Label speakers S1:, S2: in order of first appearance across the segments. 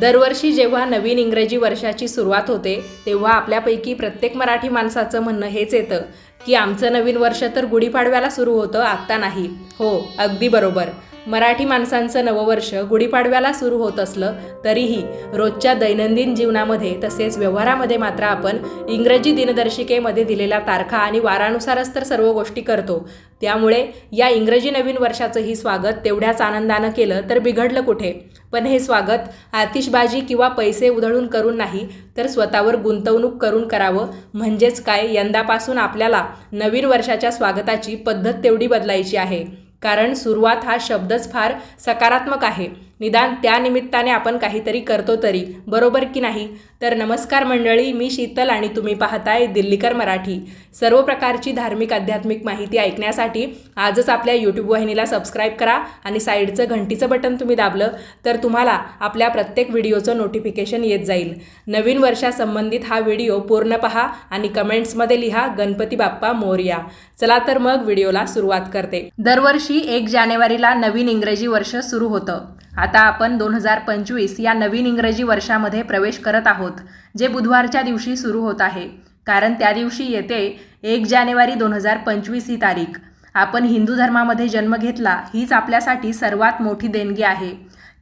S1: दरवर्षी जेव्हा नवीन इंग्रजी वर्षाची सुरुवात होते तेव्हा आपल्यापैकी प्रत्येक मराठी माणसाचं म्हणणं हेच येतं की आमचं नवीन वर्ष तर गुढीपाडव्याला सुरू होतं आत्ता नाही. हो अगदी बरोबर. मराठी माणसांचं नववर्ष गुढीपाडव्याला सुरू होत असलं तरीही रोजच्या दैनंदिन जीवनामध्ये तसेच व्यवहारामध्ये मात्र आपण इंग्रजी दिनदर्शिकेमध्ये दिलेल्या तारखा आणि वारानुसारच तर सर्व गोष्टी करतो. त्यामुळे या इंग्रजी नवीन वर्षाचंही स्वागत तेवढ्याच आनंदानं केलं तर बिघडलं कुठे? पण हे स्वागत आतिषबाजी किंवा पैसे उधळून करून नाही तर स्वतःवर गुंतवणूक करून करावं. म्हणजेच काय? यंदापासून आपल्याला नवीन वर्षाच्या स्वागताची पद्धत तेवढी बदलायची आहे. कारण सुरुवात हा शब्दच फार सकारात्मक आहे. निदान त्यानिमित्ताने आपण काहीतरी करतो तरी बरोबर की नाही? तर नमस्कार मंडळी मी शीतल आणि तुम्ही पाहताय दिल्लीकर मराठी. सर्व प्रकारची धार्मिक आध्यात्मिक माहिती ऐकण्यासाठी आजच आपल्या यूट्यूब वाहिनीला सबस्क्राईब करा आणि साईडचं घंटीचं बटन तुम्ही दाबलं तर तुम्हाला आपल्या प्रत्येक व्हिडिओचं नोटिफिकेशन येत जाईल. नवीन वर्षासंबंधित हा व्हिडिओ पूर्ण पहा आणि कमेंट्समध्ये लिहा गणपती बाप्पा मोरया. चला तर मग व्हिडिओला सुरुवात करते. दरवर्षी एक जानेवारीला नवीन इंग्रजी वर्ष सुरू होतं. आता आपण दोन हजार पंचवीस या नवीन इंग्रजी वर्षामध्ये प्रवेश करत आहोत जे बुधवारच्या दिवशी सुरू होत आहे. कारण त्या दिवशी येते एक जानेवारी दोन हजार पंचवीस ही तारीख. आपण हिंदू धर्मामध्ये जन्म घेतला हीच आपल्यासाठी सर्वात मोठी देणगी आहे.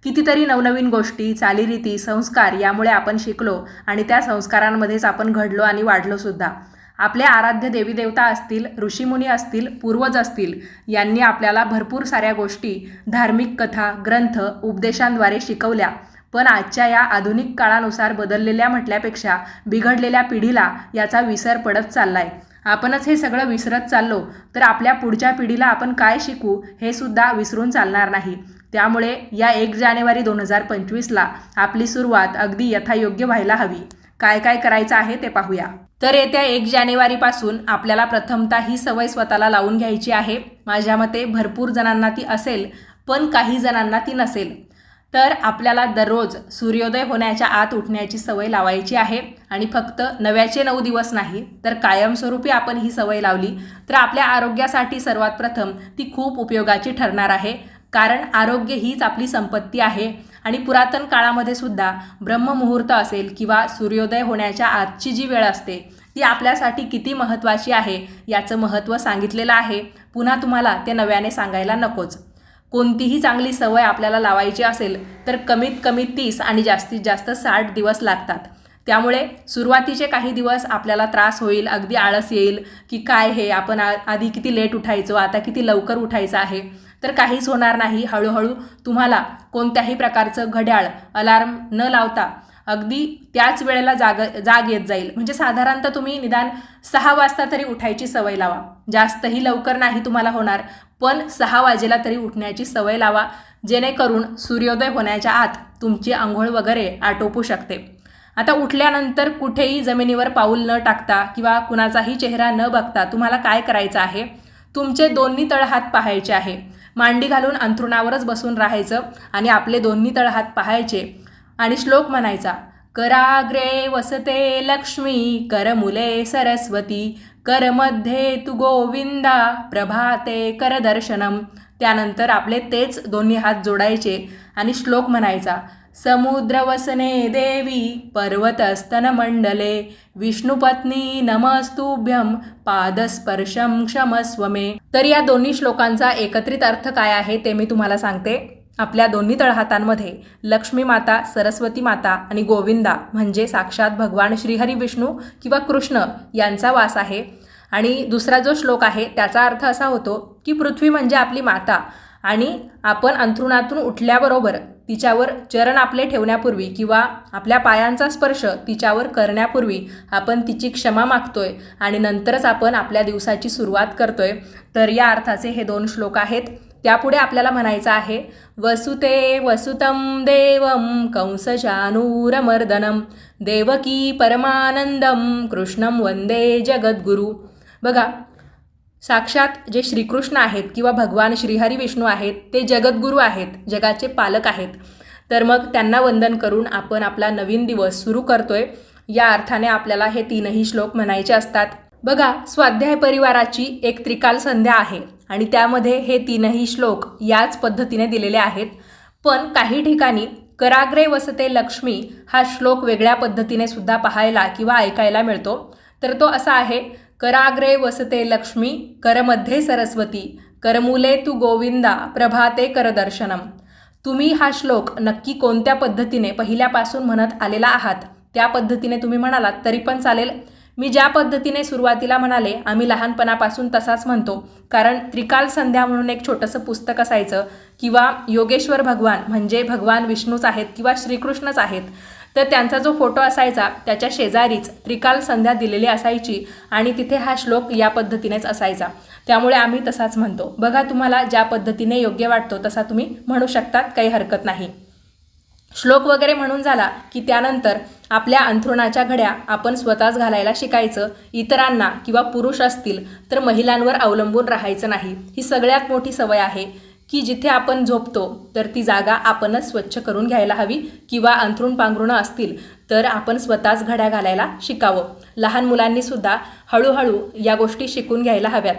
S1: कितीतरी नवनवीन गोष्टी चालीरीती संस्कार यामुळे आपण शिकलो आणि त्या संस्कारांमध्येच आपण घडलो आणि वाढलो सुद्धा. आपले आराध्य देवी देवता असतील ऋषीमुनी असतील पूर्वज असतील यांनी आपल्याला भरपूर साऱ्या गोष्टी धार्मिक कथा ग्रंथ उपदेशांद्वारे शिकवल्या. पण आजच्या या आधुनिक काळानुसार बदललेल्या म्हटल्यापेक्षा बिघडलेल्या पिढीला याचा विसर पडत चाललाय. आपणच हे सगळं विसरत चाललो तर आपल्या पुढच्या पिढीला आपण काय शिकू हे सुद्धा विसरून चालणार नाही. त्यामुळे या एक जानेवारी दोन हजार पंचवीसला आपली सुरुवात अगदी यथायोग्य व्हायला हवी. काय काय करायचं आहे ते पाहूया. तर येत्या एक जानेवारीपासून आपल्याला प्रथमतः ही सवय स्वतःला लावून घ्यायची आहे. माझ्या मते भरपूर जणांना ती असेल पण काही जणांना ती नसेल. तर आपल्याला दररोज सूर्योदय होण्याच्या आत उठण्याची सवय लावायची आहे. आणि फक्त नव्याचे नऊ दिवस नाही तर कायमस्वरूपी आपण ही सवय लावली तर आपल्या आरोग्यासाठी सर्वात प्रथम ती खूप उपयोगाची ठरणार आहे. कारण आरोग्य हीच आपली संपत्ती आहे. आणि पुरातन काळामध्ये सुद्धा ब्रह्ममुहूर्त असेल किंवा सूर्योदय होण्याच्या आजची जी वेळ असते ती आपल्यासाठी किती महत्त्वाची आहे याचं महत्त्व सांगितलेलं आहे. पुन्हा तुम्हाला ते नव्याने सांगायला नकोच. कोणतीही चांगली सवय आपल्याला लावायची असेल तर कमीत कमी तीस आणि जास्तीत जास्त साठ दिवस लागतात. त्यामुळे सुरुवातीचे काही दिवस आपल्याला त्रास होईल अगदी आळस येईल की काय हे आपण आ आधी किती लेट उठायचो आता किती लवकर उठायचं आहे? तर काहीच होणार नाही. हळूहळू तुम्हाला कोणत्याही प्रकारचं घड्याळ अलार्म न लावता अगदी त्याच वेळेला जाग जाग येत जाईल. म्हणजे साधारणतः तुम्ही निदान सहा वाजता तरी उठायची सवय लावा. जास्तही लवकर नाही तुम्हाला होणार पण सहा वाजेला तरी उठण्याची सवय लावा जेणेकरून सूर्योदय होण्याच्या आत तुमची आंघोळ वगैरे आटोपू शकते. आता उठल्यानंतर कुठेही जमिनीवर पाऊल न टाकता किंवा कुणाचाही चेहरा न बघता तुम्हाला काय करायचं आहे? तुमचे दोन्ही तळहात पाहायचे आहे. मांडी घालून अंथरुणावरच बसून राहायचं आणि आपले दोन्ही तळहात पाहायचे. आणि श्लोक म्हणायचा कराग्रे वसते लक्ष्मी करमुले सरस्वती करमध्ये तू गोविंदा प्रभाते करदर्शनम त्यानंतर आपले तेच दोन्ही हात जोडायचे आणि श्लोक म्हणायचा समुद्रवसने देवी पर्वतस्तनमण्डले। विष्णुपत्नी नमस्तुभ्यम पादस्पर्शम क्षमस्व मे तर या दोन्ही श्लोकांचा एकत्रित अर्थ काय आहे ते मी तुम्हाला सांगते. आपल्या दोन्ही तळहातांमध्ये लक्ष्मी माता सरस्वती माता आणि गोविंदा म्हणजे साक्षात भगवान श्रीहरी विष्णू किंवा कृष्ण यांचा वास आहे. आणि दुसरा जो श्लोक आहे त्याचा अर्थ असा होतो की पृथ्वी म्हणजे आपली माता. आणि आपण अंथरुणातून उठल्याबरोबर तिच्यावर चरण आपले ठेवण्यापूर्वी किंवा आपल्या पायांचा स्पर्श तिच्यावर करण्यापूर्वी आपण तिची क्षमा मागतोय आणि नंतरच आपण आपल्या दिवसाची सुरुवात करतोय. तर या अर्थाचे हे दोन श्लोक आहेत. त्यापुढे आपल्याला म्हणायचं आहे वसुते वसुतम देवम कंसशानूरमर्दनम देवकी परमानंदम कृष्णम वंदे जगद्गुरू. बघा साक्षात जे श्रीकृष्ण आहेत किंवा भगवान श्रीहरी विष्णू आहेत ते जगद्गुरू आहेत जगाचे पालक आहेत. तर मग त्यांना वंदन करून आपण आपला नवीन दिवस सुरू करतोय. या अर्थाने आपल्याला हे तीनही श्लोक म्हणायचे असतात. बघा स्वाध्याय परिवाराची एक त्रिकाल संध्या आहे आणि त्यामध्ये हे तीनही श्लोक याच पद्धतीने दिलेले आहेत. पण काही ठिकाणी कराग्रे वसते लक्ष्मी हा श्लोक वेगळ्या पद्धतीने सुद्धा पाहायला किंवा ऐकायला मिळतो. तर तो असा आहे कराग्रे वसते लक्ष्मी करमध्ये सरस्वती करमुले तू गोविंदा प्रभाते करदर्शनम. तुम्ही हा श्लोक नक्की कोणत्या पद्धतीने पहिल्यापासून म्हणत आलेला आहात? त्या पद्धतीने तुम्ही म्हणालात तरी पण चालेल. मी ज्या पद्धतीने सुरुवातीला म्हणाले आम्ही लहानपणापासून तसाच म्हणतो. कारण त्रिकाल संध्या म्हणून एक छोटंसं पुस्तक असायचं किंवा योगेश्वर भगवान म्हणजे भगवान विष्णूच आहेत किंवा श्रीकृष्णच आहेत. तर त्यांचा जो फोटो असायचा त्याच्या शेजारीच त्रिकाल संध्या दिलेली असायची आणि तिथे हा श्लोक या पद्धतीनेच असायचा. त्यामुळे आम्ही तसाच म्हणतो. बघा तुम्हाला ज्या पद्धतीने योग्य वाटतो तसा तुम्ही म्हणू शकतात काही हरकत नाही. श्लोक वगैरे म्हणून झाला की त्यानंतर आपल्या अंथरुणाच्या घड्या आपण स्वतःच घालायला शिकायचं. इतरांना किंवा पुरुष असतील तर महिलांवर अवलंबून राहायचं नाही. ही सगळ्यात मोठी सवय आहे. की जिथे आपण झोपतो तर ती जागा आपणच स्वच्छ करून घ्यायला हवी किंवा अंथरूण पांघरुणं असतील तर आपण स्वतःच घड्या घालायला शिकावं. लहान मुलांनीसुद्धा हळूहळू या गोष्टी शिकून घ्यायला हव्यात.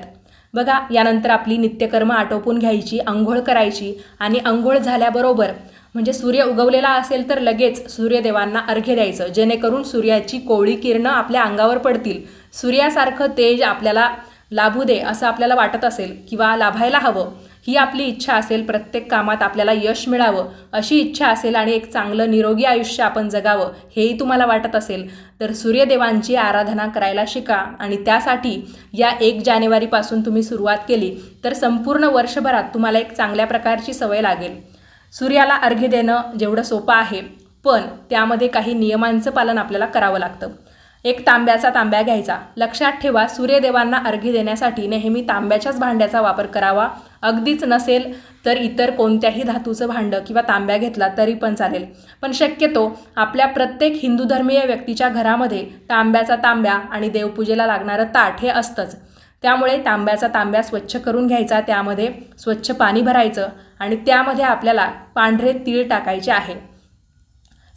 S1: बघा यानंतर आपली नित्यकर्म आटोपून घ्यायची आंघोळ करायची आणि आंघोळ झाल्याबरोबर म्हणजे सूर्य उगवलेला असेल तर लगेच सूर्यदेवांना अर्घ्य द्यायचं जेणेकरून सूर्याची कोवळी किरणं आपल्या अंगावर पडतील. सूर्यासारखं तेज आपल्याला लाभू दे असं आपल्याला वाटत असेल किंवा लाभायला हवं. ही आपली इच्छा असेल प्रत्येक कामात आपल्याला यश मिळावं अशी इच्छा असेल आणि एक चांगलं निरोगी आयुष्य आपण जगावं हेही तुम्हाला वाटत असेल तर सूर्यदेवांची आराधना करायला शिका आणि त्यासाठी या एक जानेवारीपासून तुम्ही सुरुवात केली तर संपूर्ण वर्षभरात तुम्हाला एक चांगल्या प्रकारची सवय लागेल. सूर्याला अर्घ्य देणं जेवढं सोपं आहे पण त्यामध्ये काही नियमांचं पालन आपल्याला करावं लागतं. एक तांब्याचा तांब्या घ्यायचा. लक्षात ठेवा सूर्यदेवांना अर्घ्य देण्यासाठी नेहमी तांब्याच्याच भांड्याचा वापर करावा. अगदीच नसेल तर इतर कोणत्याही धातूचं भांडं किंवा तांब्या घेतला तरी पण चालेल. पण शक्यतो आपल्या प्रत्येक हिंदू धर्मीय व्यक्तीच्या घरामध्ये तांब्याचा तांब्या आणि देवपूजेला लागणारं ताट हे असतंच. त्यामुळे तांब्याचा तांब्या स्वच्छ करून घ्यायचा त्यामध्ये स्वच्छ पाणी भरायचं आणि त्यामध्ये आपल्याला पांढरे तीळ टाकायचे आहे.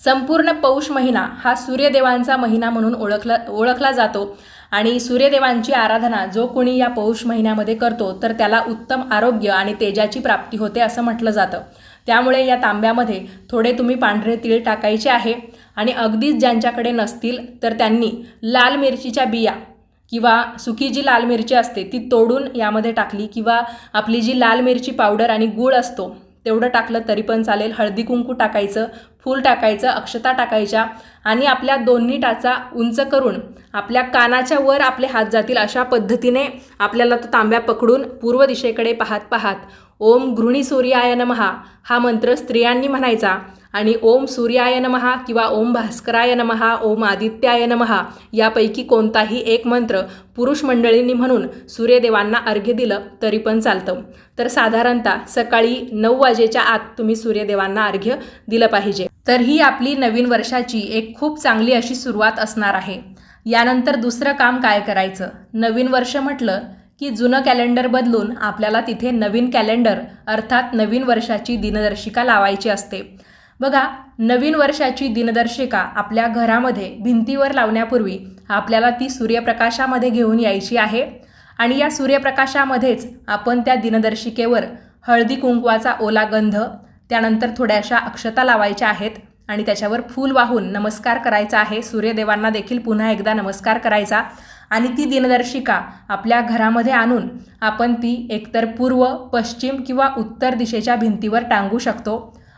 S1: संपूर्ण पौष महिना हा सूर्यदेवांचा महिना म्हणून ओळखला ओळखला जातो. आणि सूर्यदेवांची आराधना जो कोणी या पौष महिन्यामध्ये करतो तर त्याला उत्तम आरोग्य आणि तेजाची प्राप्ती होते असं म्हटलं जातं. त्यामुळे या तांब्यामध्ये थोडे तुम्ही पांढरे तीळ टाकायचे आहे. आणि अगदीच ज्यांच्याकडे नसतील तर त्यांनी लाल मिरचीच्या बिया किंवा सुकी जी लाल मिरची असते ती तोडून यामध्ये टाकली किंवा आपली जी लाल मिरची पावडर आणि गूळ असतो तेवढं टाकलं तरी पण चालेल. हळदी कुंकू टाकायचं फूल टाकायचं अक्षता टाकायच्या आणि आपल्या दोन्ही टाचा उंच करून आपल्या कानाच्या वर आपले हात जातील अशा पद्धतीने आपल्याला तो तांब्या पकडून पूर्व दिशेकडे पाहत पाहत ओम गृणी सूर्याय नमहा हा मंत्र स्त्रियांनी म्हणायचा. आणि ओम सूर्याय नमहा किंवा ओम भास्कराय नमहा ओम आदित्याय नमहा यापैकी कोणताही एक मंत्र पुरुष मंडळींनी म्हणून सूर्यदेवांना अर्घ्य दिलं तरी पण चालतं. तर साधारणतः सकाळी नऊ वाजेच्या आत तुम्ही सूर्यदेवांना अर्घ्य दिलं पाहिजे. तर ही आपली नवीन वर्षाची एक खूप चांगली अशी सुरुवात असणार आहे. यानंतर दुसरं काम काय करायचं? नवीन वर्ष म्हटलं की जुनं कॅलेंडर बदलून आपल्याला तिथे नवीन कॅलेंडर अर्थात नवीन वर्षाची दिनदर्शिका लावायची असते. बघा नवीन वर्षाची दिनदर्शिका आपल्या घरामध्ये भिंतीवर लावण्यापूर्वी आपल्याला ती सूर्यप्रकाशामध्ये घेऊन यायची आहे आणि या सूर्यप्रकाशामध्येच आपण त्या दिनदर्शिकेवर हळदी कुंकवाचा ओला गंध त्यानंतर थोड्याशा अक्षता लावायच्या आहेत आणि त्याच्यावर फूल वाहून नमस्कार करायचा आहे. सूर्यदेवांना देखील पुन्हा एकदा नमस्कार करायचा. आणि ती दिनदर्शिका आपल्या घरामध्ये आणून आपण ती एकतर पूर्व पश्चिम किंवा उत्तर दिशेच्या भिंतीवर टांगू शकतो.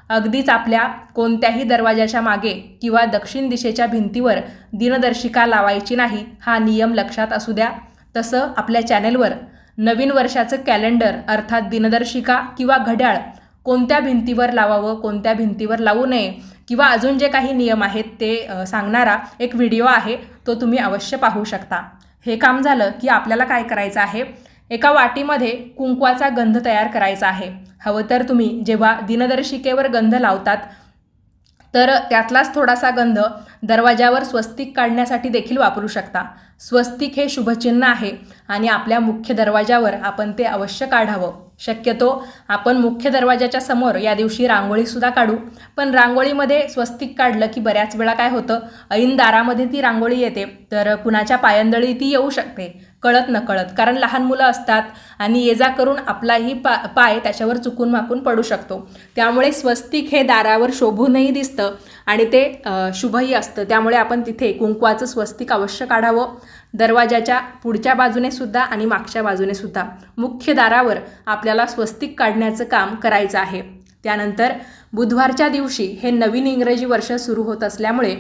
S1: अगदीच आपल्या कोणत्याही दरवाजाच्या मागे किंवा दक्षिण दिशेच्या भिंतीवर दिनदर्शिका लावायची नाही हा नियम लक्षात असू द्या. तसं आपल्या चॅनेलवर नवीन वर्षाचं कॅलेंडर अर्थात दिनदर्शिका किंवा घड्याळ कोणत्या भिंतीवर लावावं कोणत्या भिंतीवर लावू नये किंवा अजून जे काही नियम आहेत ते सांगणारा एक व्हिडिओ आहे तो तुम्ही अवश्य पाहू शकता. हे काम झालं की आपल्याला काय करायचं आहे? एका वाटीमध्ये कुंकवाचा गंध तयार करायचा आहे. हवं तर तुम्ही जेव्हा दिनदर्शिकेवर गंध लावतात तर त्यातलाच थोडासा गंध दरवाजावर स्वस्तिक काढण्यासाठी देखील वापरू शकता. स्वस्तिक हे शुभचिन्ह आहे आणि आपल्या मुख्य दरवाजावर आपण ते अवश्य काढावं. शक्यतो आपण मुख्य दरवाजाच्या समोर या दिवशी रांगोळीसुद्धा काढू. पण रांगोळीमध्ये स्वस्तिक काढलं की बऱ्याच वेळा काय होतं ऐन दारामध्ये ती रांगोळी येते तर कुणाच्या पायंदळी ती येऊ शकते. कळत नकळत. कारण लहान मुलं असतात आणि ये जा करून आपलाही पा पाय त्याच्यावर चुकून माकून पडू शकतो. त्यामुळे स्वस्तिक हे दारावर शोभूनही दिसतं आणि ते शुभही असतं. त्यामुळे आपण तिथे कुंकवाचं स्वस्तिक अवश्य काढावं. दरवाजाच्या पुढच्या बाजूने सुद्धा आणि मागच्या बाजूने सुद्धा. मुख्य दारावर आपल्याला स्वस्तिक काढण्याचं काम करायचं आहे. त्यानंतर बुधवारच्या दिवशी हे नवीन इंग्रजी वर्ष सुरू होत असल्यामुळे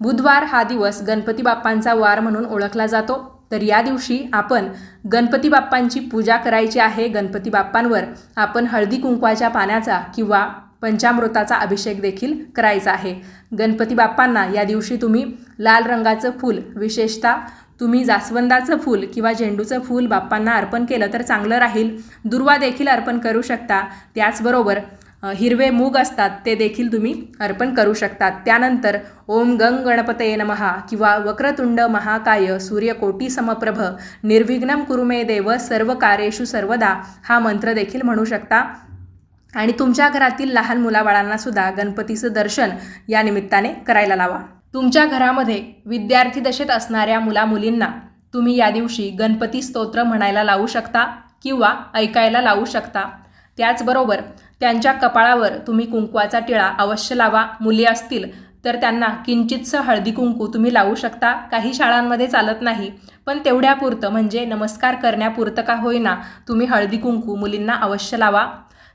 S1: बुधवार हा दिवस गणपती बाप्पांचा वार म्हणून ओळखला जातो. तर या दिवशी आपण गणपती बाप्पांची पूजा करायची आहे. गणपती बाप्पांवर आपण हळदी कुंकवाच्या पाण्याचा किंवा पंचामृताचा अभिषेक देखील करायचा आहे. गणपती बाप्पांना या दिवशी तुम्ही लाल रंगाचं फूल विशेषतः तुम्ही जास्वंदाचं फूल किंवा झेंडूचं फूल बाप्पांना अर्पण केलं तर चांगलं राहील. दुर्वा देखील अर्पण करू शकता. त्याचबरोबर हिरवे मूग असतात ते देखील तुम्ही अर्पण करू शकतात. त्यानंतर ओम गंग गणपतये नमहा किंवा वक्रतुंड महाकाय सूर्यकोटी समप्रभ निर्विघ्नम कुरुमे देव सर्व कार्येषु सर्वदा हा मंत्र देखील म्हणू शकता. आणि तुमच्या घरातील लहान मुलाबाळांना सुद्धा गणपतीचं दर्शन या निमित्ताने करायला लावा. तुमच्या घरामध्ये विद्यार्थी दशेत असणाऱ्या मुलामुलींना तुम्ही या दिवशी गणपती स्तोत्र म्हणायला लावू शकता किंवा ऐकायला लावू शकता. त्याचबरोबर त्यांच्या कपाळावर तुम्ही कुंकवाचा टिळा अवश्य लावा. मुली असतील तर त्यांना किंचितसं हळदी कुंकू तुम्ही लावू शकता. काही शाळांमध्ये चालत नाही. पण तेवढ्यापुरतं म्हणजे नमस्कार करण्यापुरतं का होईना तुम्ही हळदी कुंकू मुलींना अवश्य लावा.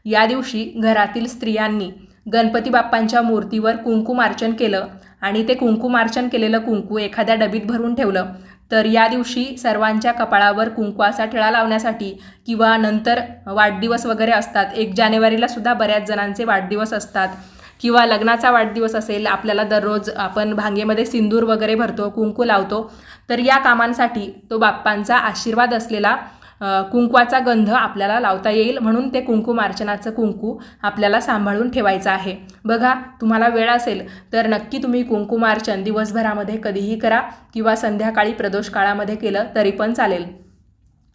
S1: या दिवशी घरातील स्त्रियांनी गणपती बाप्पांच्या मूर्तीवर कुंकुमार्चन केलं आणि ते कुंकुमार्चन केलेलं कुंकू एखाद्या डबीत भरून ठेवलं. तर या दिवशी सर्वांच्या कपाळावर कुंकवाचा टिळा लावण्यासाठी किंवा नंतर वाढदिवस वगैरे असतात. एक जानेवारीला सुद्धा बऱ्याच जणांचे वाढदिवस असतात. किंवा लग्नाचा वाढदिवस असेल आपल्याला दररोज आपण भांगेमध्ये सिंदूर वगैरे भरतो कुंकू लावतो. तर या कामांसाठी तो बाप्पांचा आशीर्वाद असलेला कुंकवाचा गंध आपल्याला लावता येईल म्हणून ते कुंकुमार्चनाचं कुंकू आपल्याला सांभाळून ठेवायचं आहे. बघा तुम्हाला वेळ असेल तर नक्की तुम्ही कुंकुमार्चन दिवसभरामध्ये कधीही करा किंवा संध्याकाळी प्रदोष काळामध्ये केलं तरी पण चालेल.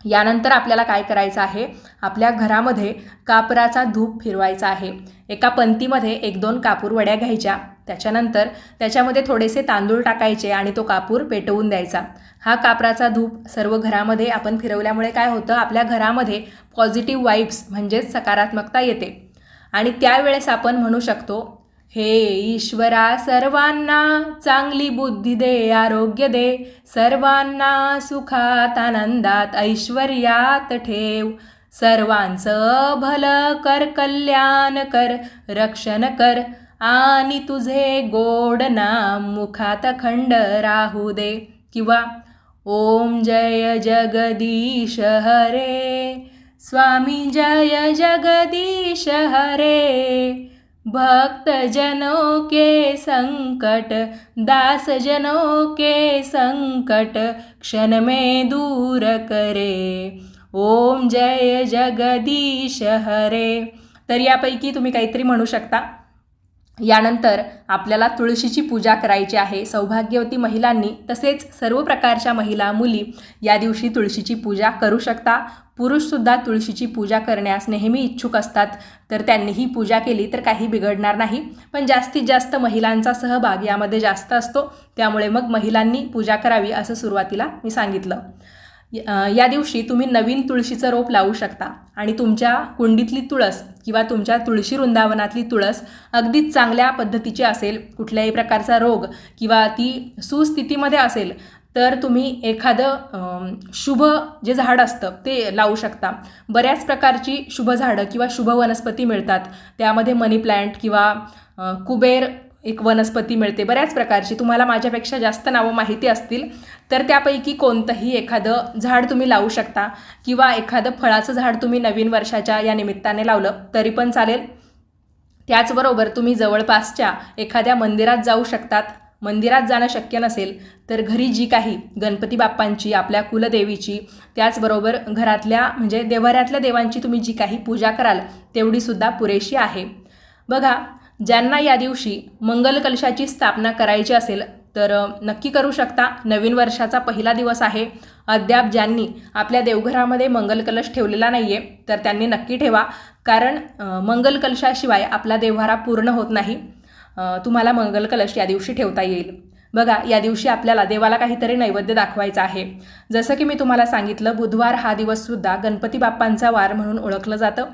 S1: यानंतर आपल्याला काय करायचं आहे? आपल्या घरामध्ये कापराचा धूप फिरवायचा आहे. एका पंतीमध्ये एक दोन कापूर वड्या घ्यायच्या. त्याच्यानंतर त्याच्यामध्ये थोडेसे तांदूळ टाकायचे आणि तो कापूर पेटवून द्यायचा. हा कापराचा धूप सर्व घरामध्ये आपण फिरवल्यामुळे काय होतं? आपल्या घरामध्ये पॉझिटिव्ह वाईब्स म्हणजेच सकारात्मकता येते. आणि त्यावेळेस आपण म्हणू शकतो हे ईश्वरा सर्वांना चांगली बुद्धी दे आरोग्य दे. सर्वांना सुखात आनंदात ऐश्वर्यात ठेव. सर्वांचं भलं कर कल्याण कर रक्षण कर. आणि तुझे गोड नाम मुखात खंड राहू दे. किंवा ओम जय जगदीश हरे स्वामी जय जगदीश हरे भक्त जनों के संकट दास जनों के संकट क्षण में दूर करे. ओम जय जगदीश हरे. तर यापैकी तुम्ही काहीतरी म्हणू शकता. यानंतर आपल्याला तुळशीची पूजा करायची आहे. सौभाग्यवती महिलांनी तसेच सर्व प्रकारच्या महिला मुली या दिवशी तुळशीची पूजा करू शकता. पुरुषसुद्धा तुळशीची पूजा करण्यास नेहमी इच्छुक असतात. तर त्यांनीही पूजा केली तर काही बिघडणार नाही. पण जास्तीत जास्त महिलांचा सहभाग यामध्ये जास्त असतो. त्यामुळे मग महिलांनी पूजा करावी असं सुरुवातीला मी सांगितलं. या दिवशी तुम्ही नवीन तुळशीचं रोप लावू शकता. आणि तुमच्या कुंडीतली तुळस किंवा तुमच्या तुळशी वृंदावनातली तुळस अगदीच चांगल्या पद्धतीची असेल कुठल्याही प्रकारचा रोग किंवा ती सुस्थितीमध्ये असेल तर तुम्ही एखादं शुभ जे झाड असतं ते लावू शकता. बऱ्याच प्रकारची शुभ झाडं किंवा शुभ वनस्पती मिळतात. त्यामध्ये मनी प्लॅन्ट किंवा कुबेर एक वनस्पती मिळते बऱ्याच प्रकारची. तुम्हाला माझ्यापेक्षा जास्त नावं माहिती असतील तर त्यापैकी कोणतंही एखादं झाड तुम्ही लावू शकता किंवा एखादं फळाचं झाड तुम्ही नवीन वर्षाच्या या निमित्ताने लावलं तरी पण चालेल. त्याचबरोबर तुम्ही जवळपासच्या एखाद्या मंदिरात जाऊ शकतात. मंदिरात जाणं शक्य नसेल तर घरी जी काही गणपती बाप्पांची आपल्या कुलदेवीची त्याचबरोबर घरातल्या म्हणजे देवाऱ्यातल्या देवांची तुम्ही जी काही पूजा कराल तेवढीसुद्धा पुरेशी आहे. बघा ज्यांना या दिवशी मंगल कलशाची स्थापना करायची असेल तर नक्की करू शकता. नवीन वर्षाचा पहिला दिवस आहे. अद्याप ज्यांनी आपल्या देवघरामध्ये मंगल कलश ठेवलेला नाही आहे तर त्यांनी नक्की ठेवा. कारण मंगल कलशाशिवाय आपला देवघरा पूर्ण होत नाही. तुम्हाला मंगल कलश या दिवशी ठेवता येईल. बघा या दिवशी आपल्याला देवाला काहीतरी नैवेद्य दाखवायचा आहे. जसं की मी तुम्हाला सांगितलं बुधवार हा दिवससुद्धा गणपती बाप्पांचा वार म्हणून ओळखलं जातं.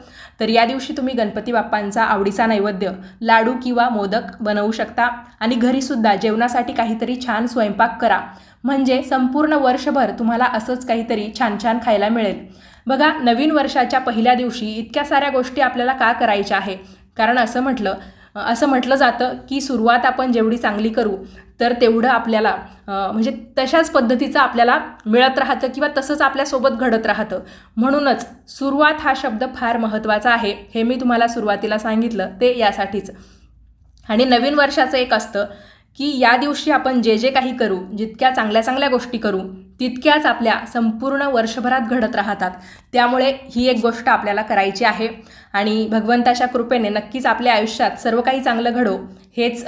S1: तर या दिवशी तुम्ही गणपती बाप्पांचा आवडीचा नैवेद्य लाडू किंवा मोदक बनवू शकता. आणि घरीसुद्धा जेवणासाठी काहीतरी छान स्वयंपाक करा. म्हणजे संपूर्ण वर्षभर तुम्हाला असंच काहीतरी छान छान खायला मिळेल. बघा नवीन वर्षाच्या पहिल्या दिवशी इतक्या साऱ्या गोष्टी आपल्याला का करायच्या आहे? कारण असं म्हटलं असं म्हटलं जातं की सुरुवात आपण जेवढी चांगली करू तर तेवढं आपल्याला म्हणजे तशाच पद्धतीचं आपल्याला मिळत राहतं किंवा तसंच आपल्यासोबत घडत राहतं. म्हणूनच सुरुवात हा शब्द फार महत्त्वाचा आहे हे मी तुम्हाला सुरुवातीला सांगितलं ते यासाठीच. आणि नवीन वर्षाचं एक असतं की या दिवशी आपण जे जे काही करू जितक्या चांगल्या चांगल्या गोष्टी करू तितक्याच आपल्या संपूर्ण वर्षभरात घडत राहतात. त्यामुळे ही एक गोष्ट आपल्याला करायची आहे आणि भगवंताच्या कृपेने नक्कीच आपल्या आयुष्यात सर्व काही चांगलं घडो हेच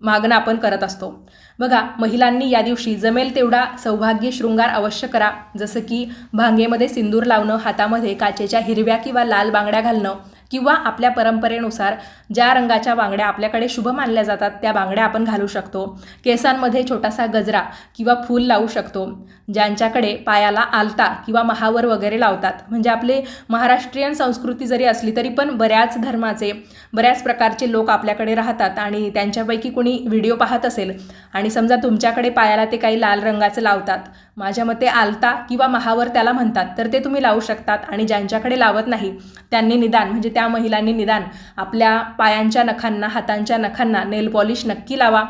S1: मागणं आपण करत असतो. बघा महिलांनी या दिवशी जमेल तेवढा सौभाग्य शृंगार अवश्य करा. जसं की भांगेमध्ये सिंदूर लावणं हातामध्ये काचेच्या हिरव्या किंवा लाल बांगड्या घालणं किंवा आपल्या परंपरेनुसार ज्या रंगाच्या बांगड्या आपल्याकडे शुभ मानल्या जातात त्या बांगड्या आपण घालू शकतो. केसांमध्ये छोटासा गजरा किंवा फूल लावू शकतो ज्यांच्याकडे पायाला आलता किंवा महावर वगैरे लावतात. म्हणजे आपले महाराष्ट्रीयन संस्कृती जरी असली तरी पण बऱ्याच धर्माचे बऱ्याच प्रकारचे लोक आपल्याकडे राहतात आणि त्यांच्यापैकी कोणी व्हिडिओ पाहत असेल आणि समजा तुमच्याकडे पायाला ते काही लाल रंगाचं लावतात माझ्या मते आलता किंवा महावर त्याला म्हणतात तर ते तुम्ही लावू शकतात आणि ज्यांच्याकडे लावत नाही त्यांनी निदान म्हणजे त्या महिलांनी निदान आपल्या पायांच्या नखांना हातांच्या नखांना नेल पॉलिश नक्की लावा.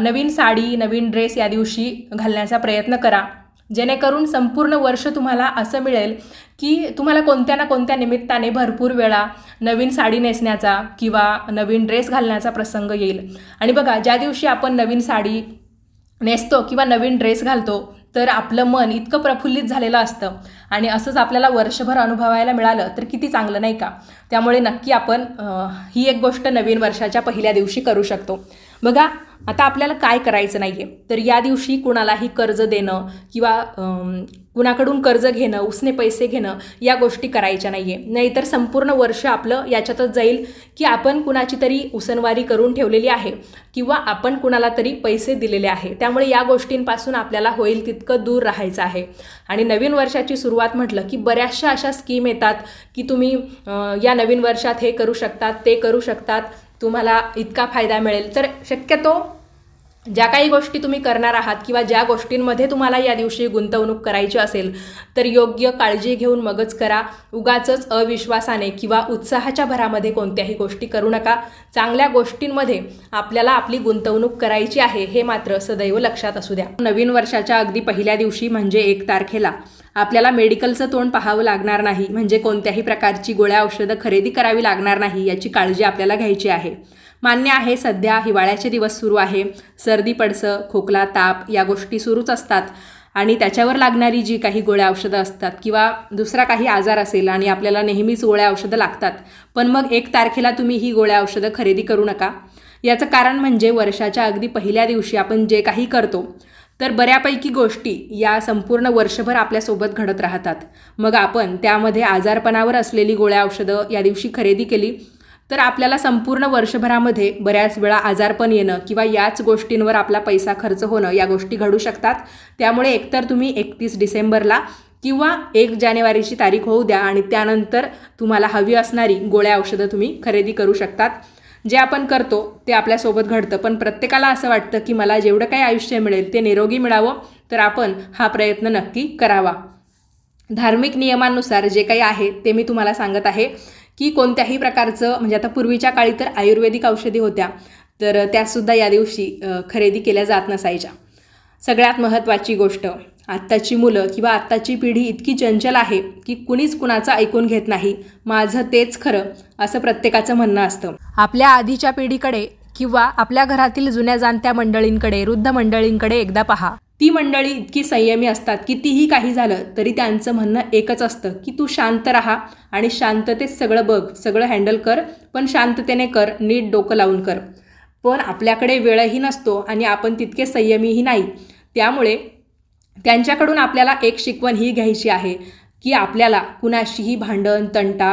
S1: नवीन साडी नवीन ड्रेस या दिवशी घालण्याचा प्रयत्न करा. जेणेकरून संपूर्ण वर्ष तुम्हाला असं मिळेल की तुम्हाला कोणत्या ना कोणत्या निमित्ताने भरपूर वेळा नवीन साडी नेसण्याचा किंवा नवीन ड्रेस घालण्याचा प्रसंग येईल. आणि बघा ज्या दिवशी आपण नवीन साडी नेसतो किंवा नवीन ड्रेस घालतो तर आपलं मन इतकं प्रफुल्लित झालेलं असतं. आणि असंच आपल्याला वर्षभर अनुभवायला मिळालं तर किती चांगलं नाही का? त्यामुळे नक्की आपण ही एक गोष्ट नवीन वर्षाच्या पहिल्या दिवशी करू शकतो. बघा आता आपल्याला काय करायचं नाही आहे तर या दिवशी कुणालाही कर्ज देणं किंवा कुणाकडून कर्ज घेणं उसने पैसे घेणं या गोष्टी करायच्या नाही आहे नाहीतर संपूर्ण वर्ष आपलं याच्यातच जाईल की आपण कुणाची तरी उसनवारी करून ठेवलेली आहे किंवा आपण कुणाला तरी पैसे दिलेले आहे. त्यामुळे या गोष्टींपासून आपल्याला होईल तितकं दूर राहायचं आहे. आणि नवीन वर्षाची सुरुवात म्हटलं की बऱ्याचशा अशा स्कीम येतात की तुम्ही या नवीन वर्षात हे करू शकतात ते करू शकतात. तुम्हाला इतका फायदा मिळेल. तर शक्यतो ज्या काही गोष्टी तुम्ही करणार आहात किंवा ज्या गोष्टींमध्ये तुम्हाला या दिवशी गुंतवणूक करायची असेल तर योग्य काळजी घेऊन मगच करा. उगाचच अविश्वासाने किंवा उत्साहाच्या भरामध्ये कोणत्याही गोष्टी करू नका. चांगल्या गोष्टींमध्ये आपल्याला आपली गुंतवणूक करायची आहे हे मात्र सदैव लक्षात असू द्या. नवीन वर्षाच्या अगदी पहिल्या दिवशी म्हणजे एक तारखेला आपल्याला मेडिकलचं तोंड पाहावं लागणार नाही. म्हणजे कोणत्याही प्रकारची गोळ्या औषधं खरेदी करावी लागणार नाही याची काळजी आपल्याला घ्यायची आहे. मान्य आहे सध्या हिवाळ्याचे दिवस सुरू आहे. सर्दी पडसं खोकला ताप या गोष्टी सुरूच असतात. आणि त्याच्यावर लागणारी जी काही गोळ्या औषधं असतात किंवा दुसरा काही आजार असेल आणि आपल्याला नेहमीच गोळ्या औषधं लागतात पण मग एक तारखेला तुम्ही ही गोळ्या औषधं खरेदी करू नका. याचं कारण म्हणजे वर्षाच्या अगदी पहिल्या दिवशी आपण जे काही करतो तर बऱ्यापैकी गोष्टी या संपूर्ण वर्षभर आपल्यासोबत घडत राहतात. मग आपण त्यामध्ये आजारपणावर असलेली गोळ्या औषधं या दिवशी खरेदी केली तर आपल्याला संपूर्ण वर्षभरामध्ये बऱ्याच वेळा आजारपण येणं किंवा याच गोष्टींवर आपला पैसा खर्च होणं या गोष्टी घडू शकतात. त्यामुळे एकतर तुम्ही एकतीस डिसेंबरला किंवा एक जानेवारीची तारीख होऊ द्या आणि त्यानंतर तुम्हाला हवी असणारी गोळ्या औषधं तुम्ही खरेदी करू शकतात. जे आपण करतो ते आपल्यासोबत घडतं. पण प्रत्येकाला असं वाटतं की मला जेवढं काही आयुष्य मिळेल ते निरोगी मिळावं तर आपण हा प्रयत्न नक्की करावा. धार्मिक नियमांनुसार जे काही आहे ते मी तुम्हाला सांगत आहे की कोणत्याही प्रकारचं म्हणजे आता पूर्वीच्या काळी तर आयुर्वेदिक औषधी होत्या तर त्यासुद्धा या दिवशी खरेदी केल्या जात नसायच्या. सगळ्यात महत्त्वाची गोष्ट आत्ताची मुलं किंवा आत्ताची पिढी इतकी चंचल आहे की कुणीच कुणाचं ऐकून घेत नाही. माझं तेच खरं असं प्रत्येकाचं म्हणणं असतं. आपल्या आधीच्या पिढीकडे किंवा आपल्या घरातील जुन्या जाणत्या मंडळींकडे वृद्ध मंडळींकडे एकदा पहा. ती मंडळी इतकी संयमी असतात कितीही काही झालं तरी त्यांचं म्हणणं एकच असतं की तू शांत राहा आणि शांततेत सगळं बघ सगळं हँडल कर पण शांततेने कर नीट डोकं लावून कर. पण आपल्याकडे वेळही नसतो आणि आपण तितके संयमीही नाही. त्यामुळे त्यांच्याकडून आपल्याला एक शिकवण ही घ्यायची आहे की आपल्याला कुणाशीही भांडण तंटा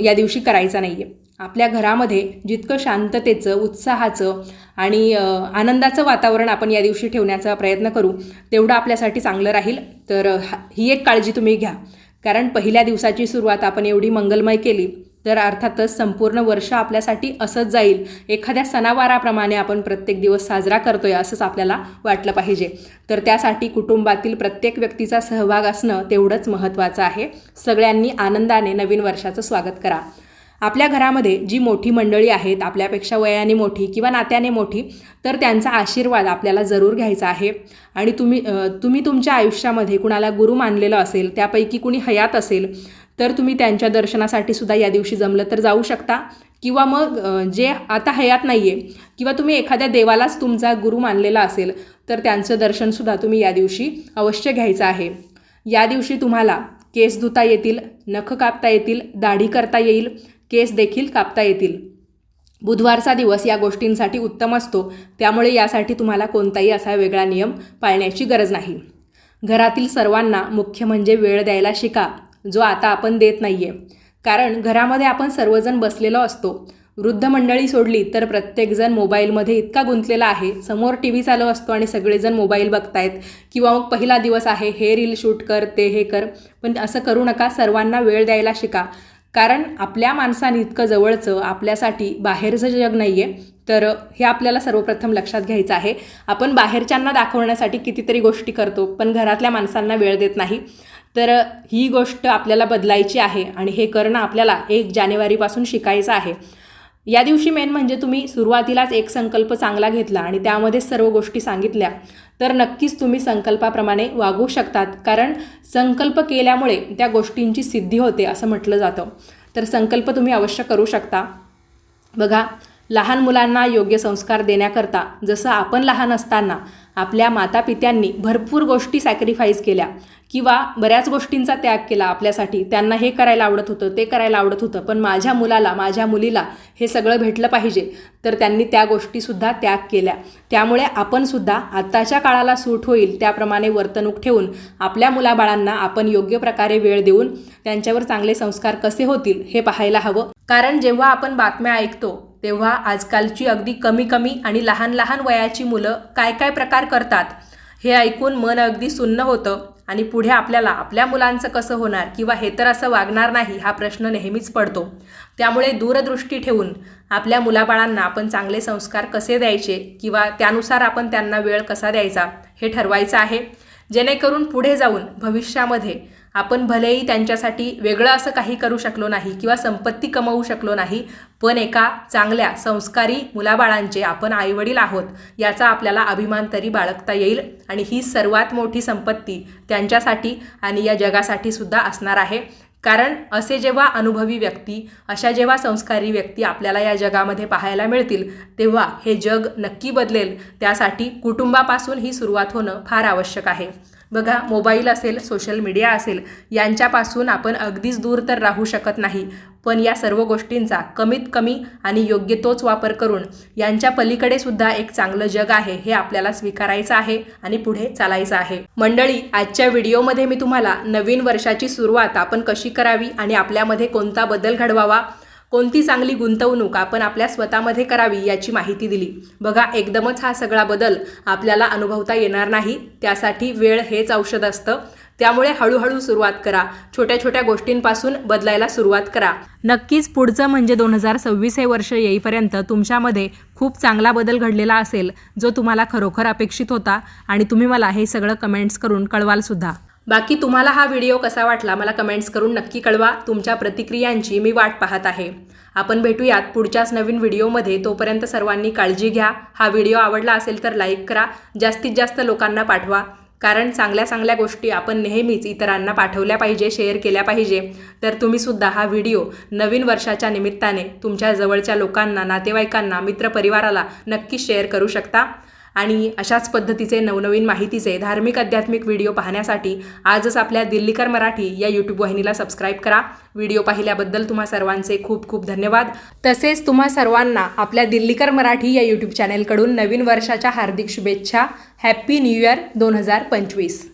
S1: या दिवशी करायचा नाही आहे आपल्या घरामध्ये जितकं शांततेचं उत्साहाचं आणि आनंदाचं वातावरण आपण या दिवशी ठेवण्याचा प्रयत्न करू तेवढं आपल्यासाठी चांगलं राहील. तर हा- ही एक काळजी तुम्ही घ्या. कारण पहिल्या दिवसाची सुरुवात आपण एवढी मंगलमय केली तर अर्थातच संपूर्ण वर्ष आपल्यासाठी असंच जाईल. एखाद्या सणावाराप्रमाणे आपण प्रत्येक दिवस साजरा करतोय असंच आपल्याला वाटलं पाहिजे. तर त्यासाठी कुटुंबातील प्रत्येक व्यक्तीचा सहभाग असणं तेवढंच महत्त्वाचं आहे. सगळ्यांनी आनंदाने नवीन वर्षाचं स्वागत करा. आपल्या घरामध्ये जी मोठी मंडळी आहेत आपल्यापेक्षा वयाने मोठी किंवा नात्याने मोठी तर त्यांचा आशीर्वाद आपल्याला जरूर घ्यायचा आहे. आणि तुम्ही तुम्ही तुमच्या आयुष्यामध्ये कुणाला गुरु मानलेलं असेल त्यापैकी कुणी हयात असेल तर तुम्ही त्यांच्या दर्शनासाठी सुद्धा या दिवशी जमलं तर जाऊ शकता. किंवा मग जे आता हयात नाही आहे किंवा तुम्ही एखाद्या देवालाच तुमचा गुरु मानलेला असेल तर त्यांचं दर्शनसुद्धा तुम्ही या दिवशी अवश्य घ्यायचं आहे. या दिवशी तुम्हाला केस धुता येतील नख कापता येतील दाढी करता येईल केस देखील कापता येतील. बुधवारचा दिवस या गोष्टींसाठी उत्तम असतो. त्यामुळे यासाठी तुम्हाला कोणताही असा वेगळा नियम पाळण्याची गरज नाही. घरातील सर्वांना मुख्य म्हणजे वेळ द्यायला शिका. जो आता आपण देत नाही आहे कारण घरामध्ये आपण सर्वजण बसलेलो असतो. वृद्ध मंडळी सोडली तर प्रत्येकजण मोबाईलमध्ये इतका गुंतलेला आहे. समोर टी व्ही चालू असतो आणि सगळेजण मोबाईल बघतायत. किंवा मग पहिला दिवस आहे हे रील शूट कर ते हे कर. पण असं करू नका सर्वांना वेळ द्यायला शिका. कारण आपल्या माणसाने इतकं जवळचं आपल्यासाठी बाहेरचं जग नाही आहे तर हे आपल्याला सर्वप्रथम लक्षात घ्यायचं आहे. आपण बाहेरच्यांना दाखवण्यासाठी कितीतरी गोष्टी करतो पण घरातल्या माणसांना वेळ देत नाही. तर ही गोष्ट आपल्याला बदलायची आहे आणि हे करणं आपल्याला एक जानेवारीपासून शिकायचं आहे. या दिवशी मेन म्हणजे तुम्ही सुरुवातीलाच एक संकल्प चांगला घेतला आणि त्यामध्ये सर्व गोष्टी सांगितल्या. तर नक्कीच तुम्ही संकल्पाप्रमाणे वागू शकतात. कारण संकल्प केल्यामुळे त्या गोष्टींची सिद्धी होते असं म्हटलं जातं. तर संकल्प तुम्ही अवश्य करू शकता. बघा लहान मुलांना योग्य संस्कार देण्याकरता जसं आपण लहान असताना आपल्या मातापित्यांनी भरपूर गोष्टी सॅक्रिफाईस केल्या. किंवा बऱ्याच गोष्टींचा त्याग केला आपल्यासाठी. त्यांना हे करायला आवडत होतं ते करायला आवडत होतं पण माझ्या मुलाला माझ्या मुलीला हे सगळं भेटलं पाहिजे. तर त्यांनी त्या गोष्टीसुद्धा त्याग केल्या. त्यामुळे आपणसुद्धा आत्ताच्या काळाला सूट होईल त्याप्रमाणे वर्तणूक ठेवून आपल्या मुलाबाळांना आपण योग्य प्रकारे वेळ देऊन त्यांच्यावर चांगले संस्कार कसे होतील हे पाहायला हवं. कारण जेव्हा आपण बातम्या ऐकतो तेव्हा आजकालची अगदी कमी कमी आणि लहान लहान वयाची मुलं काय काय प्रकार करतात? हे ऐकून मन अगदी सुन्न होतं आणि पुढे आपल्याला आपल्या मुलांचं कसं होणार किंवा हे तर असं वागणार नाही हा प्रश्न नेहमीच पडतो. त्यामुळे दूरदृष्टी ठेवून आपल्या मुलाबाळांना आपण चांगले संस्कार कसे द्यायचे किंवा त्यानुसार आपण त्यांना वेळ कसा द्यायचा हे ठरवायचं आहे. जेणेकरून पुढे जाऊन भविष्यामध्ये आपण भलेही त्यांच्यासाठी वेगळं असं काही करू शकलो नाही किंवा संपत्ती कमवू शकलो नाही पण एका चांगल्या संस्कारी मुलाबाळांचे आपण आईवडील आहोत याचा आपल्याला अभिमान तरी बाळगता येईल. आणि ही सर्वात मोठी संपत्ती त्यांच्यासाठी आणि या जगासाठी सुद्धा असणार आहे. कारण असे जेव्हा अनुभवी व्यक्ती अशा जेव्हा संस्कारी व्यक्ती आपल्याला या जगामध्ये पाहायला मिळतील तेव्हा हे जग नक्की बदलेल. त्यासाठी कुटुंबापासून ही सुरुवात होणं फार आवश्यक आहे. बघा मोबाईल असेल सोशल मीडिया असेल यांच्यापासून आपण अगदीच दूर तर राहू शकत नाही. पण या सर्व गोष्टींचा कमीत कमी आणि योग्य तोच वापर करून यांच्या पलीकडे सुद्धा एक चांगलं जग आहे हे आपल्याला स्वीकारायचं आहे आणि पुढे चालायचं आहे. मंडळी आजच्या व्हिडिओमध्ये मी तुम्हाला नवीन वर्षाची सुरुवात आपण कशी करावी आणि आपल्यामध्ये कोणता बदल घडवावा कोणती चांगली गुंतवणूक आपण आपल्या स्वतःमध्ये करावी याची माहिती दिली. बघा एकदमच हा सगळा बदल आपल्याला अनुभवता येणार नाही. त्यासाठी वेळ हेच औषध असतं. त्यामुळे हळूहळू सुरुवात करा. छोट्या छोट्या गोष्टींपासून बदलायला सुरुवात करा. नक्कीच पुढचं म्हणजे दोन हजार सव्वीस हे वर्ष येईपर्यंत तुमच्यामध्ये खूप चांगला बदल घडलेला असेल जो तुम्हाला खरोखर अपेक्षित होता आणि तुम्ही मला हे सगळं कमेंट्स करून कळवाल सुद्धा. बाकी तुम्हाला हा व्हिडिओ कसा वाटला मला कमेंट्स करून नक्की कळवा. तुमच्या प्रतिक्रियांची मी वाट पाहत आहे. आपण भेटूयात पुढच्याच नवीन व्हिडिओमध्ये. तोपर्यंत सर्वांनी काळजी घ्या. हा व्हिडिओ आवडला असेल तर लाईक करा. जास्तीत जास्त लोकांना पाठवा. कारण चांगल्या चांगल्या गोष्टी आपण नेहमीच इतरांना पाठवल्या पाहिजे शेअर केल्या पाहिजे. तर तुम्हीसुद्धा हा व्हिडिओ नवीन वर्षाच्या निमित्ताने तुमच्या जवळच्या लोकांना नातेवाईकांना मित्रपरिवाराला नक्की शेअर करू शकता. आणि अशाच पद्धतीचे नवनवीन माहितीचे धार्मिक आध्यात्मिक व्हिडिओ पाहण्यासाठी आजच आपल्या दिल्लीकर मराठी या यूट्यूब वाहिनीला सबस्क्राईब करा. व्हिडिओ पाहिल्याबद्दल तुम्हा सर्वांचे खूप खूप धन्यवाद. तसेच तुम्हा सर्वांना आपल्या दिल्लीकर मराठी या यूट्यूब चॅनेलकडून नवीन वर्षाच्या हार्दिक शुभेच्छा. हॅप्पी न्यू इयर दोन हजार पंचवीस.